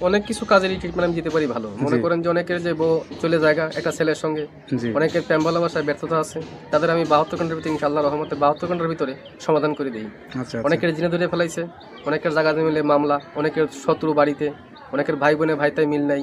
অনেক কিছু কাজেরই ট্রিটমেন্ট আমি দিতে পারি ভালো। মনে করেন যে অনেকের যে বউ চলে জায়গা একটা ছেলের সঙ্গে অনেকের প্রেম ভালোবাসায় ব্যর্থতা আছে তাদের আমি বাহাত্তর ঘণ্টার ভিতরে ইনশাল্লাহ রহমতে বাহাত্তর ঘণ্টার ভিতরে সমাধান করে দিই। আচ্ছা আচ্ছা। অনেকের জিনে ধরে ফেলাইছে অনেকের জায়গা মিলে মামলা অনেকের শত্রু বাড়িতে অনেকের ভাই বোনে ভাইতে মিল নাই।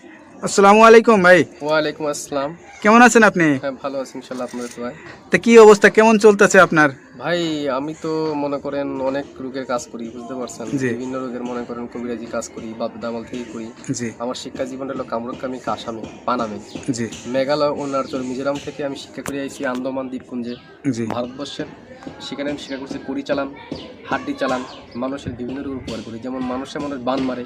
আসসালামু আলাইকুম ভাই। ওয়ালাইকুম আসসালাম। কেমন আছেন আপনি? হ্যাঁ ভালো আছি আপনাদের তা কি অবস্থা? কেমন চলতেছে আপনার? ভাই আমি তো মনে করেন অনেক রোগের কাজ করি বুঝতে পারছেন? বিভিন্ন রোগের মনে করেন কবিরাজি কাজ করি বাপ থেকে করি। আমার শিক্ষা জীবন হলো কামরুকামি কাসামে পানামে। মেঘালয় অরুণাচল মিজোরাম থেকে আমি শিক্ষা করে আইছি আন্দামান দ্বীপপুঞ্জে। ভারতবর্ষের সেখানে আমি শিক্ষা করছি কড়ি চালান হাড্ডি চালান মানুষের বিভিন্ন রোগ উপকার করি। যেমন মানুষের মানুষ বান মারে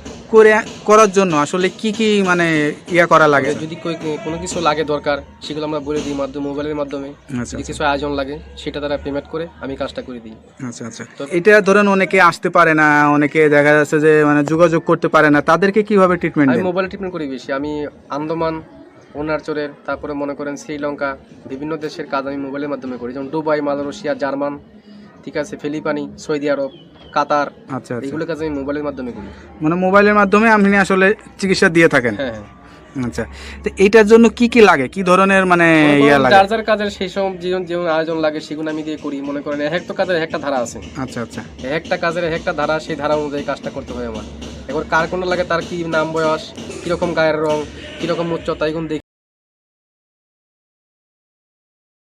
করে করার জন্য আসলে কি কি মানে ইয়া করা লাগে? যদি কোনো কিছু লাগে দরকার সেগুলো আমরা বলে দিই মাধ্যমে মোবাইলের মাধ্যমে। আচ্ছা কিছু আয়োজন লাগে সেটা তারা পেমেন্ট করে আমি কাজটা করে দিই। আচ্ছা আচ্ছা। এটা ধরেন অনেকে আসতে পারে না অনেকে দেখা যাচ্ছে যে মানে যোগাযোগ করতে পারে না তাদেরকে কীভাবে ট্রিটমেন্ট আমি মোবাইল ট্রিটমেন্ট করি বেশি। আমি আন্দামান অরুণাচলের তারপরে মনে করেন শ্রীলঙ্কা বিভিন্ন দেশের কাজ আমি মোবাইলের মাধ্যমে করি। যেমন দুবাই মালয়েশিয়া জার্মান ঠিক আছে ফিলিপানি সৌদি আরব কাতার আচ্ছা আচ্ছা। এইগুলো কাজ আমি মোবাইলের মাধ্যমে করি। মানে মোবাইলের মাধ্যমে আপনি আসলে চিকিৎসা দিয়ে থাকেন? হ্যাঁ হ্যাঁ। আচ্ছা তো এইটার জন্য কি কি লাগে? কি ধরনের মানে ইয়া লাগে? যার যার কাজের সেই সব জীবন যেমন আয়োজন লাগে সেগুলো আমি দিয়ে করি। মনে করেন এক একটা কাজের একটা ধারা আছে। আচ্ছা আচ্ছা। এক একটা কাজের এক একটা ধারা সেই ধারা অনুযায়ী কাজটা করতে হয় আমার। এবার কার কোনটা লাগে তার কি নাম বয়স কীরকম গায়ের রং কীরকম উচ্চতা এগুলো দেখে